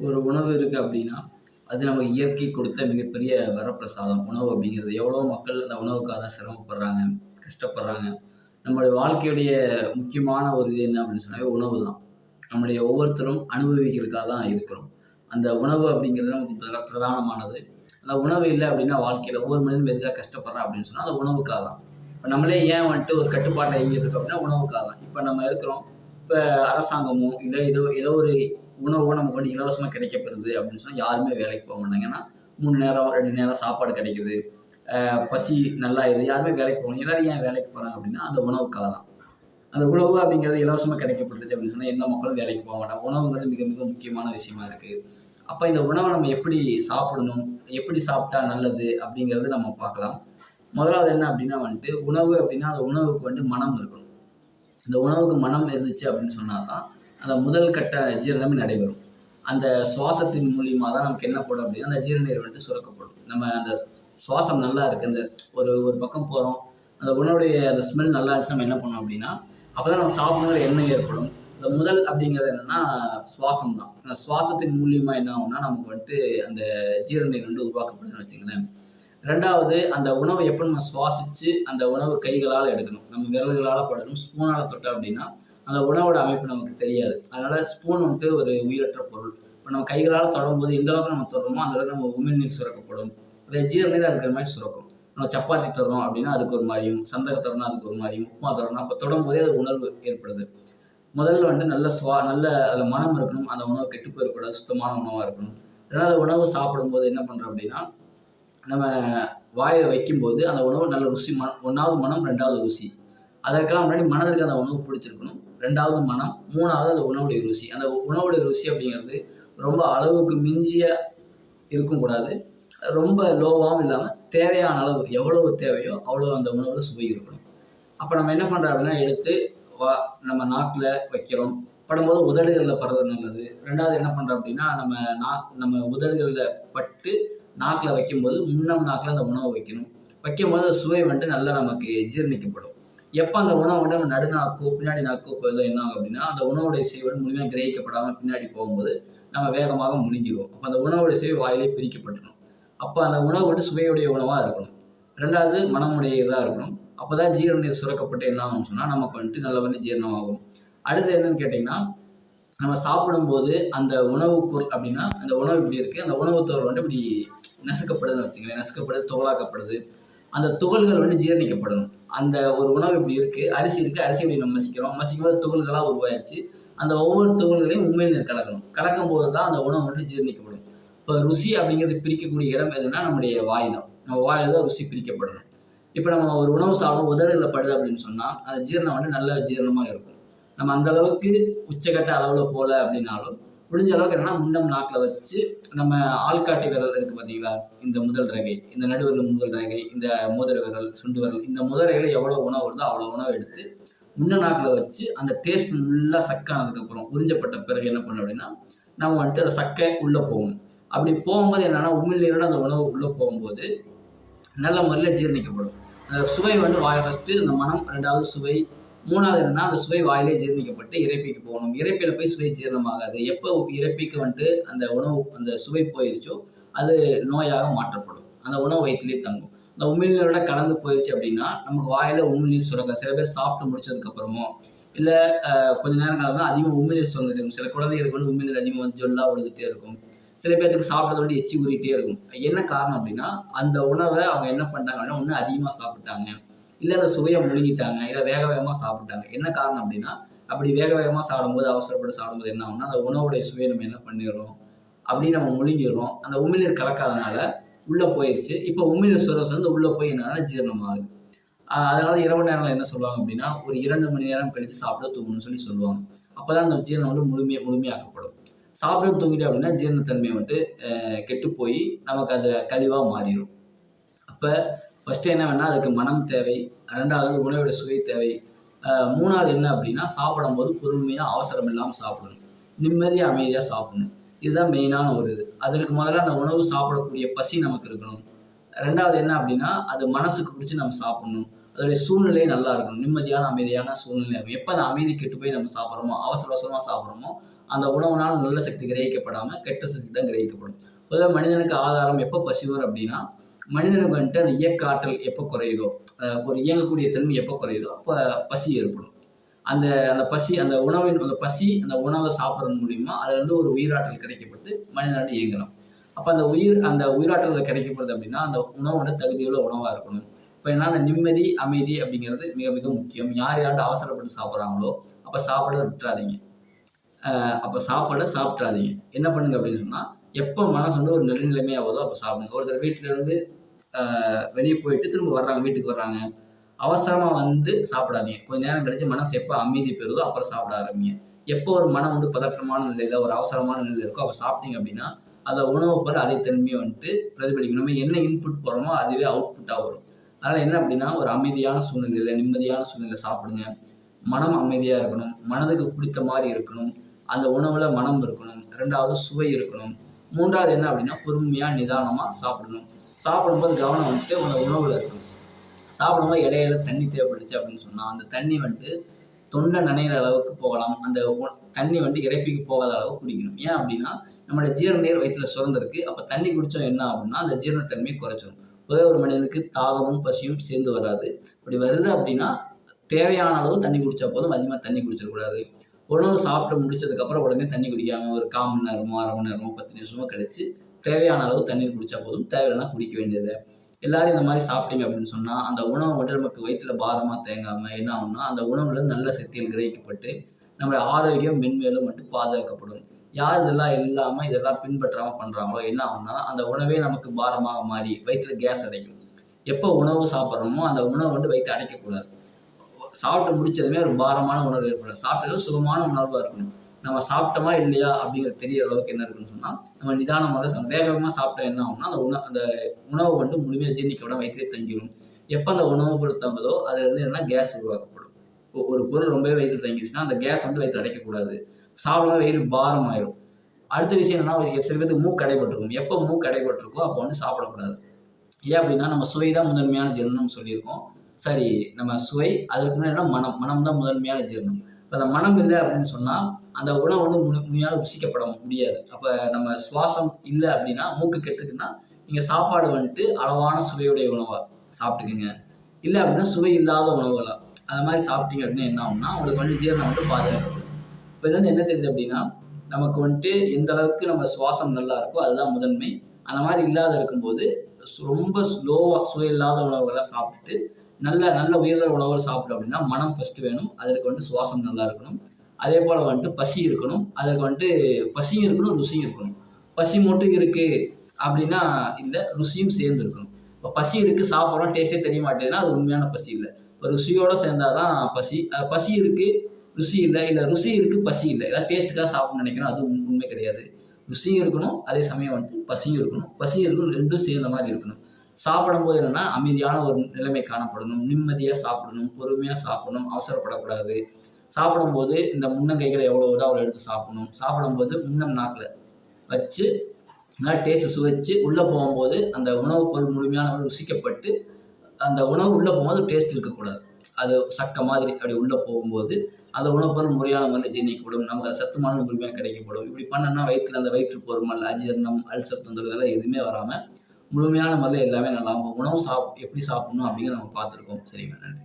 ஒரு உணவு இருக்குது அப்படின்னா அது நம்ம இயற்கை கொடுத்த மிகப்பெரிய வரப்பிரசாதம். உணவு அப்படிங்கிறது. எவ்வளோ மக்கள் அந்த உணவுக்காக சிரமப்படுறாங்க கஷ்டப்படுறாங்க. நம்மளுடைய வாழ்க்கையுடைய முக்கியமான ஒரு இது என்ன அப்படின்னு சொன்னாவே உணவு தான். நம்முடைய ஒவ்வொருத்தரும் அனுபவிக்கிறதுக்காக தான் இருக்கிறோம். அந்த உணவு அப்படிங்கிறது நமக்கு பிரதானமானது. அந்த உணவு இல்லை அப்படின்னா வாழ்க்கையில் ஒவ்வொரு மனிதனும் எதுக்காக கஷ்டப்படுறான் அப்படின்னு சொன்னால் அந்த உணவுக்காக தான். இப்போ நம்மளே ஏன் வந்துட்டு ஒரு கட்டுப்பாட்டை இயங்கிட்டு இருக்கோம் அப்படின்னா உணவுக்காக தான். இப்போ நம்ம இருக்கிறோம். இப்போ அரசாங்கமோ இல்லை ஏதோ ஏதோ ஒரு உணவோ நமக்கு வந்து இலவசமாக கிடைக்கப்படுது அப்படின்னு சொன்னால் யாருமே வேலைக்கு போக மாட்டாங்க. ஏன்னா மூணு நேரம் ரெண்டு நேரம் சாப்பாடு கிடைக்குது. பசி நல்லா இது யாருமே வேலைக்கு போகணும் எல்லாரும் ஏன் வேலைக்கு போகிறாங்க அப்படின்னா அந்த உணவுக்காக தான். அந்த உணவு அப்படிங்கிறது இலவசமாக கிடைக்கப்படுது அப்படின்னு சொன்னால் எந்த மக்களும் வேலைக்கு போக மாட்டாங்க. உணவுங்கிறது மிக மிக முக்கியமான விஷயமா இருக்குது அப்போ இந்த உணவை நம்ம எப்படி சாப்பிடணும்? எப்படி சாப்பிட்டா நல்லது அப்படிங்கிறது நம்ம பார்க்கலாம். முதலாவது என்ன அப்படின்னா வந்துட்டு உணவு அப்படின்னா அந்த உணவுக்கு வந்துட்டு மனம் இருக்கணும். இந்த உணவுக்கு மனம் இருந்துச்சு அப்படின்னு சொன்னால் தான் அந்த முதல் கட்ட ஜீரணமே நடைபெறும். அந்த சுவாசத்தின் மூலியமாக தான் நமக்கு என்ன போடும் அப்படின்னா அந்த ஜீரநீர் வந்துட்டு சுரக்கப்படும். நம்ம அந்த சுவாசம் நல்லா இருக்குது அந்த ஒரு ஒரு பக்கம் போகிறோம் அந்த உணவுடைய அந்த ஸ்மெல் நல்லா இருந்துச்சு நம்ம என்ன பண்ணோம் அப்படின்னா அப்போ தான் நம்ம சாப்பிடுங்கிற எண்ணம் ஏற்படும். இந்த முதல் அப்படிங்கிறது என்னென்னா சுவாசம் தான். அந்த சுவாசத்தின் மூலியமாக என்ன ஆகும்னா நமக்கு வந்துட்டு அந்த ஜீரநீர் வந்து உருவாக்கப்படுதுன்னு வச்சுங்களேன் ரெண்டாவது அந்த உணவை எப்போ நம்ம சுவாசித்து அந்த உணவு கைகளால் எடுக்கணும். நம்ம விரல்களால் படணும் ஸ்பூனால் தொட்டோம் அப்படின்னா அந்த உணவோட அமைப்பு நமக்கு தெரியாது. அதனால ஸ்பூன் வந்துட்டு ஒரு உயிரற்ற பொருள். இப்போ நம்ம கைகளால் தொடும்போது எந்த அளவுக்கு நம்ம தொடுறோமோ அந்த அளவுக்கு நம்ம உமிழ்நீர் சுரக்கப்படும். அதே ஜீரநீர் அதுக்கு மாதிரி சுரக்கும். நம்ம சப்பாத்தி தரோம் அப்படின்னா அதுக்கு ஒரு மாதிரியும் சந்தக தரணும் அதுக்கு ஒரு மாதிரியும் உப்புமா தரணும் அப்போ தொடும்போதே அது உணர்வு ஏற்படுது. முதல்ல வந்துட்டு நல்ல சுவா நல்ல அதில் மனம் இருக்கணும். அந்த உணவு கெட்டு போயிடக்கூடாது சுத்தமான உணவாக இருக்கணும். ரெண்டாவது உணவு சாப்பிடும்போது என்ன பண்ணுறோம் அப்படின்னா நம்ம வாயில் வைக்கும்போது அந்த உணவு நல்ல ருசி மனம் ஒன்றாவது மனம் ரெண்டாவது ருசி. அதற்கெல்லாம் முன்னாடி மனதிற்கு அந்த உணவு பிடிச்சிருக்கணும். ரெண்டாவது மனம் மூணாவது அந்த உணவுடைய ருசி. அந்த உணவுடைய ருசி அப்படிங்கிறது ரொம்ப அளவுக்கு மிஞ்சிய இருக்கும் கூடாது. ரொம்ப லோவாகவும் இல்லாமல் தேவையான அளவு எவ்வளவு தேவையோ அவ்வளோ அந்த உணவில் சுவை இருக்கணும். அப்போ நம்ம என்ன பண்ணுறோம் அப்படின்னா எடுத்து வா நம்ம நாக்கில் வைக்கிறோம். படும்போது உதடுகளில் படுறது நல்லது. ரெண்டாவது என்ன பண்ணுறோம் அப்படின்னா நம்ம நா நம்ம உதடுகளில் பட்டு நாக்கில் வைக்கும்போது முன்னம் நாக்கில் அந்த உணவை வைக்கணும். வைக்கும்போது சுவை வந்துட்டு நல்லா நமக்கு ஜீரணிக்கப்படும். எப்போ அந்த உணவு வந்து நம்ம நடுநாக்கோ பின்னாடி நாக்கோ போயிடும் என்ன ஆகும் அப்படின்னா அந்த உணவுடைய செய்வது முழுமையாக கிரகிக்கப்படாமல் பின்னாடி போகும்போது நம்ம வேகமாக முழுங்கிடுவோம். அப்போ அந்த உணவுடைய சுவை வாயிலே பிரிக்கப்பட்டுரும். அப்போ அந்த உணவு வந்து சுவையுடைய உணவாக இருக்கணும். ரெண்டாவது மனமுடைய இதாக இருக்கணும். அப்போ தான் ஜீரணநீர் சுரக்கப்பட்டு என்ன ஆகும்னு சொன்னால் நமக்கு வந்துட்டு நல்ல வந்து ஜீரணமாகும். அடுத்து என்னன்னு கேட்டிங்கன்னா நம்ம சாப்பிடும்போது அந்த உணவு பொருள் அப்படின்னா அந்த உணவு இப்படி இருக்குது அந்த உணவு தோல் வந்து இப்படி நசுக்கப்படுதுன்னு வச்சுக்கோங்களேன். நசுக்கப்படுது தோலாக்கப்படுது அந்த துகள்கள் வந்து ஜீரணிக்கப்படணும். அந்த ஒரு உணவு இப்படி இருக்குது அரிசி இருக்குது அரிசி இப்படி நம்ம மசிக்கிறோம். மசிக்கும் போது துகள்களாக உருவாயிருச்சு அந்த ஒவ்வொரு துகள்களையும் உண்மையில் கலக்கணும். கலக்கும் போது தான் அந்த உணவு வந்து ஜீரணிக்கப்படும். இப்போ ருசி அப்படிங்கிறது பிரிக்கக்கூடிய இடம் எதுனா நம்முடைய வாய் தான். நம்ம வாயில் தான் ருசி பிரிக்கப்படணும். இப்போ நம்ம ஒரு உணவு சாப்பிடும் உதடுகளில் படுது அப்படின்னு சொன்னால் அந்த ஜீரணம் வந்து நல்ல ஜீரணமாக இருக்கும். நம்ம அந்த அளவுக்கு உச்சக்கட்ட அளவில் போகல அப்படின்னாலும் முடிஞ்ச அளவுக்கு என்னன்னா முன்னம் நாக்கில் வச்சு நம்ம ஆள்காட்டி விரல் இருக்குது பார்த்தீங்களா இந்த முதல் ரகை இந்த நடுவில் முதல் ரகை இந்த மோதிர விரல் சுண்டு விரல் இந்த முதல் ரகையில் எவ்வளோ உணவு வருதோ அவ்வளோ உணவு எடுத்து முன்ன நாக்கில் வச்சு அந்த டேஸ்ட் ஃபுல்லாக சக்கானதுக்கப்புறம் உறிஞ்சப்பட்ட பிறகு என்ன பண்ணணும் அப்படின்னா நம்ம வந்துட்டு அந்த சக்கை உள்ளே போகணும் அப்படி போகும்போது என்னன்னா உமிழ்நீரோட அந்த உணவு உள்ளே போகும்போது நல்ல முறையில் ஜீரணிக்கப்படும். அந்த சுவை வந்து வாய் ஃபஸ்ட்டு அந்த மனம் ரெண்டாவது சுவை மூணாவது என்னன்னா அந்த சுவை வாயிலே ஜீரணிக்கப்பட்டு இறைப்பிக்கு போகணும். இறைப்பில போய் சுவை ஜீரணமாகாது. எப்போ இறைப்பிக்கு வந்துட்டு அந்த உணவு அந்த சுவை போயிருச்சோ அது நோயாக மாற்றப்படும். அந்த உணவு வயிற்றுலேயே தங்கும். அந்த உமிழ்நீரோட கலந்து போயிடுச்சு அப்படின்னா நமக்கு வாயில உமிழ்நீர் சுரக்க சில பேர் சாப்பிட்டு முடிச்சதுக்கு அப்புறமோ இல்லை கொஞ்ச நேரம் கலந்து அதிகமாக உமிழ்நீர் சுரந்துட்டு சில குழந்தைகளுக்கு வந்து உமிழ்நீர் அதிகமாக வந்து ஜொல்லா விழுந்துட்டே இருக்கும். சில பேர்த்துக்கு சாப்பிட்றது வந்து எச்சி ஊறிட்டே இருக்கும். என்ன காரணம் அப்படின்னா அந்த உணவை அவங்க என்ன பண்ணிட்டாங்கன்னா ஒன்று அதிகமாக சாப்பிட்டாங்க. இல்லை அந்த சுவையை முழுங்கிட்டாங்க இல்லை வேக வேகமாக சாப்பிட்டாங்க. என்ன காரணம் அப்படின்னா அப்படி வேக வேகமாக சாப்பிடும்போது அவசரப்பட்டு சாப்பிடும்போது என்ன ஆகும்னா அந்த உணவுடைய சுவையை நம்ம என்ன பண்ணிடுறோம்? அப்படி நம்ம முழுங்கிடுறோம். அந்த உமிழ்நீர் கலக்காதனால உள்ளே போயிடுச்சு இப்போ உமிழ்நீர் சுரஸ் வந்து உள்ளே போய் என்னன்னா ஜீரணமாகுது. அதனால இரவு நேரங்கள் என்ன சொல்லுவாங்க அப்படின்னா ஒரு இரண்டு மணி நேரம் கழித்து சாப்பிட தூங்கணும்னு சொல்லி சொல்லுவாங்க. அப்போ தான் அந்த ஜீரணம் வந்து முழுமையாக முழுமையாக்கப்படும். சாப்பிட தூங்கிட்டு அப்படின்னா ஜீரணத்தன்மை வந்து கெட்டு போய் நமக்கு அது கழிவாக மாறிடும். அப்போ ஃபஸ்ட்டு என்ன வேணால் அதுக்கு மனம் தேவை. ரெண்டாவது உணவோட சுவை தேவை. மூணாவது என்ன அப்படின்னா சாப்பிடும்போது பொறுமையாக அவசரம் இல்லாமல் சாப்பிடணும். நிம்மதியாக அமைதியாக சாப்பிடணும். இதுதான் மெயினான ஒரு இது. அதற்கு முதல்ல அந்த உணவு சாப்பிடக்கூடிய பசி நமக்கு இருக்கணும். ரெண்டாவது என்ன அப்படின்னா அது மனசுக்கு பிடிச்சி நம்ம சாப்பிடணும். அதோடைய சூழ்நிலை நல்லா இருக்கணும். நிம்மதியான அமைதியான சூழ்நிலை இருக்கும். எப்போ அந்த அமைதி கெட்டு போய் நம்ம சாப்பிட்றோமோ அவசர அவசரமாக சாப்பிட்றோமோ அந்த உணவுனால் நல்ல சக்தி கிரகிக்கப்படாமல் கெட்ட சக்தி தான் கிரகிக்கப்படும். பொதுவாக மனிதனுக்கு ஆதாரம் எப்போ பசிவர் அப்படின்னா மனிதனுக்கு வந்துட்டு அந்த இயக்க ஆற்றல் எப்போ குறையுதோ ஒரு இயங்கக்கூடிய தன்மை எப்போ குறையுதோ அப்போ பசி ஏற்படும். அந்த அந்த பசி அந்த உணவின் அந்த பசி அந்த உணவை சாப்பிட்றது மூலியமா அதுலேருந்து ஒரு உயிராற்றல் கிடைக்கப்பட்டு மனிதனாட்டு இயங்கலாம் அப்போ அந்த உயிர் அந்த உயிராற்றல் கிடைக்கப்படுது அப்படின்னா அந்த உணவோட தகுதியுள்ள உணவாக இருக்கணும். இப்போ என்ன அந்த நிம்மதி அமைதி அப்படிங்கிறது மிக மிக முக்கியம். யார் யார்கிட்ட அவசரப்பட்டு சாப்பிட்றாங்களோ அப்போ சாப்பிட விட்டுறாதீங்க. அப்போ சாப்பாட சாப்பிட்றாதீங்க என்ன பண்ணுங்க அப்படின்னு சொன்னால் எப்போ மனசு வந்து ஒரு நெருநிலைமையாகுதோ அப்போ சாப்பிடுங்க. ஒருத்தர் வீட்டுல இருந்து வெளியே போயிட்டு திரும்ப வர்றாங்க வீட்டுக்கு வர்றாங்க. அவசரமாக வந்து சாப்பிடாதீங்க. கொஞ்ச நேரம் கழிச்சு மனசு எப்போ அமைதி பெறுதோ அப்புறம் சாப்பிட ஆரம்பிங்க. எப்போ ஒரு மனம் வந்து பதற்றமான நிலையில ஒரு அவசரமான நிலையில் இருக்கோ அப்போ சாப்பிட்டீங்க அப்படின்னா அந்த உணவு பொருள் அதே தன்மையை வந்துட்டு பிரதிபலிக்கணும் நம்ம என்ன இன்புட் போகிறோமோ அதுவே அவுட்புட்டாக வரும். அதனால் என்ன அப்படின்னா ஒரு அமைதியான சூழ்நிலையில் நிம்மதியான சூழ்நிலை சாப்பிடுங்க. மனம் அமைதியாக இருக்கணும். மனதுக்கு பிடித்த மாதிரி இருக்கணும். அந்த உணவில் மனம் இருக்கணும். ரெண்டாவது சுவை இருக்கணும். மூன்றாவது என்ன அப்படின்னா பொறுமையாக நிதானமாக சாப்பிடணும். சாப்பிடும்போது கவனம் வந்துட்டு அந்த உணவில் இருக்கணும். சாப்பிடும்போது இடையில தண்ணி தேவைப்பட்டுச்சு அப்படின்னு சொன்னால் அந்த தண்ணி வந்துட்டு தொண்டை நனைகிற அளவுக்கு போகலாம். அந்த தண்ணி வந்து இறைப்பிக்கு போகாத அளவுக்கு குடிக்கணும். ஏன் அப்படின்னா நம்மளோட ஜீரண நீர் வயிற்றுல சுரந்திருக்கு. அப்போ தண்ணி குடித்தோம் என்ன அப்படின்னா அந்த ஜீரணத்தன்மையை குறைச்சிடும் ஒரே ஒரு மனிதனுக்கு தாகமும் பசியும் சேர்ந்து வராது. அப்படி வருது அப்படின்னா தேவையான அளவு தண்ணி குடித்தா போதும். அதிகமாக தண்ணி குடிச்சிடக்கூடாது. உணவு சாப்பிட்டு முடிச்சதுக்கப்புறம் உடனே தண்ணி குடிக்காமல் ஒரு கால் மணி நேரமோ அரை மணி நேரமோ பத்து நிமிஷமோ கழிச்சு தேவையான அளவு தண்ணீர் குடித்தா போதும். தேவையில்லைனா குடிக்க வேண்டியது. எல்லாரும் இந்த மாதிரி சாப்பிட்டீங்க அப்படின்னு சொன்னால் அந்த உணவு வந்து நமக்கு வயிற்றுல பாரமாக தேங்காமல் என்ன ஆகும்னா அந்த உணவுல நல்ல சக்திகள் கிரகிக்கப்பட்டு நம்மளுடைய ஆரோக்கியம் மென்மேலும் மட்டும் பாதுகாக்கப்படும். யார் இதெல்லாம் இல்லாமல் இதெல்லாம் பின்பற்றாமல் பண்ணுறாங்களோ என்ன ஆகும்னா அந்த உணவே நமக்கு பாரமாக மாறி வயிற்றுல கேஸ் அடைக்கும் எப்போ உணவு சாப்பிட்றோமோ அந்த உணவு வந்து வயிற்று அடைக்கக்கூடாது. சாப்பிட்டு முடிச்சதுமே ஒரு பாரமான உணர்வு ஏற்படும் சாப்பிட்டதும் சுகமான உணர்வாக இருக்கணும். நம்ம சாப்பிட்டோமா இல்லையா அப்படிங்கிறது தெரியற அளவுக்கு என்ன இருக்குன்னு சொன்னால் நம்ம நிதானமாக சந்தேகமாக வேகமாக சாப்பிட்டா என்ன ஆகும்னா அந்த உணவு அந்த உணவு வந்து முழுமையாக ஜீர்ணிக்க வயிற்றிலே தங்கிடும் எப்போ அந்த உணவு பொருள் தங்குதோ அதுல இருந்து என்ன கேஸ் உருவாக்கப்படும். ஒ- ஒரு பொருள் ரொம்பவே வயிற்றில் தங்கிடுச்சுன்னா அந்த கேஸ் வந்து வயிற்று அடைக்கக்கூடாது. சாப்பிடும்போது வயிறு பாரம் ஆயிரும் அடுத்த விஷயம் என்னன்னா ஒரு சில பேருக்கு மூக்கு அடைபட்டிருக்கும். எப்போ மூக்கு அடைபட்டிருக்கோ அப்போ வந்து சாப்பிடக்கூடாது. ஏன் அப்படின்னா நம்ம சுவை தான் முதன்மையான ஜீரணம் சொல்லியிருக்கோம். சரி நம்ம சுவை அதுக்கு முன்னாடி என்ன மனம் மனம் தான் முதன்மையான ஜீரணம். இப்போ அந்த மனம் இல்லை அப்படின்னு சொன்னால் அந்த உணவு வந்து முழு முழுமையாக ருசிக்கப்பட முடியாது. அப்போ நம்ம சுவாசம் இல்லை அப்படின்னா மூக்கு கெட்டுக்குன்னா நீங்கள் சாப்பாடு வந்துட்டு அளவான சுவையுடைய உணவாக சாப்பிட்டுக்குங்க. இல்லை அப்படின்னா சுவை இல்லாத உணவுகளாக அந்த மாதிரி சாப்பிட்டீங்க அப்படின்னா என்ன ஆகும்னா உங்களுக்கு வந்து ஜீரணம் வந்து பாதுகாக்கப்படும் இப்போ இது வந்து என்ன தெரியுது அப்படின்னா நமக்கு வந்துட்டு எந்த அளவுக்கு நம்ம சுவாசம் நல்லா இருக்கோ அதுதான் முதன்மை. அந்த மாதிரி இல்லாத இருக்கும்போது ரொம்ப ஸ்லோவாக சுவை இல்லாத உணவுகளை சாப்பிட்டுட்டு நல்ல நல்ல உயர்தர உணவுகள் சாப்பிடும் அப்படின்னா மனம் ஃபர்ஸ்ட் வேணும். அதற்கு வந்துட்டு சுவாசம் நல்லா இருக்கணும். அதே போல் வந்துட்டு பசி இருக்கணும். அதற்கு வந்துட்டு பசியும் இருக்கணும் ருசியும் இருக்கணும். பசி மட்டும் இருக்கு அப்படின்னா இல்லை ருசியும் சேர்ந்து இருக்கணும். இப்போ பசி இருக்கு சாப்பிட்றோம் டேஸ்ட்டே தெரிய மாட்டேதுன்னா அது உண்மையான பசி இல்லை. இப்போ ருசியோட சேர்ந்தாதான் பசி. பசி இருக்கு ருசி இல்லை. இல்லை ருசி இருக்கு பசி இல்லை. ஏதாவது டேஸ்ட்டுக்காக சாப்பிடணும்னு நினைக்கணும் அது உண்மை கிடையாது. ருசியும் இருக்கணும் அதே சமயம் வந்துட்டு பசியும் இருக்கணும். பசியும் இருக்கணும் ரெண்டும் சேர்ந்த மாதிரி இருக்கணும். சாப்பிடும்போது என்னன்னா அமைதியான ஒரு நிலைமை காணப்படணும். நிம்மதியாக சாப்பிடணும் பொறுமையாக சாப்பிடணும் அவசரப்படக்கூடாது. சாப்பிடும்போது இந்த முன்னங்கைகளை எவ்வளோ வருதோ அவ்வளோ எடுத்து சாப்பிடணும். சாப்பிடும்போது முன்னம் நாக்கில் வச்சு நல்லா டேஸ்ட் சுவைச்சு உள்ளே போகும்போது அந்த உணவுப் பொருள் முழுமையான ருசிக்கப்பட்டு அந்த உணவு உள்ளே போகும்போது டேஸ்ட் இருக்கக்கூடாது. அது சக்க மாதிரி அப்படி உள்ளே போகும்போது அந்த உணவுப் பொருள் முறையான முறையில் ஜீர்ணிக்கப்படும். நமக்கு அது சத்துமான முழுமையாக கிடைக்கப்படும். இப்படி பண்ணோம்னா வயிற்றில் அந்த வயிற்று பொறுமல் அஜீரணம் அல்சர் தொந்தரவு இதெல்லாம் எதுவுமே வராமல் முழுமையான முறையில் எல்லாமே நல்லா உணவு சாப் எப்படி சாப்பிடணும் அப்படிங்கிறத நம்ம பார்த்துருக்கோம். சரிங்க நன்றி.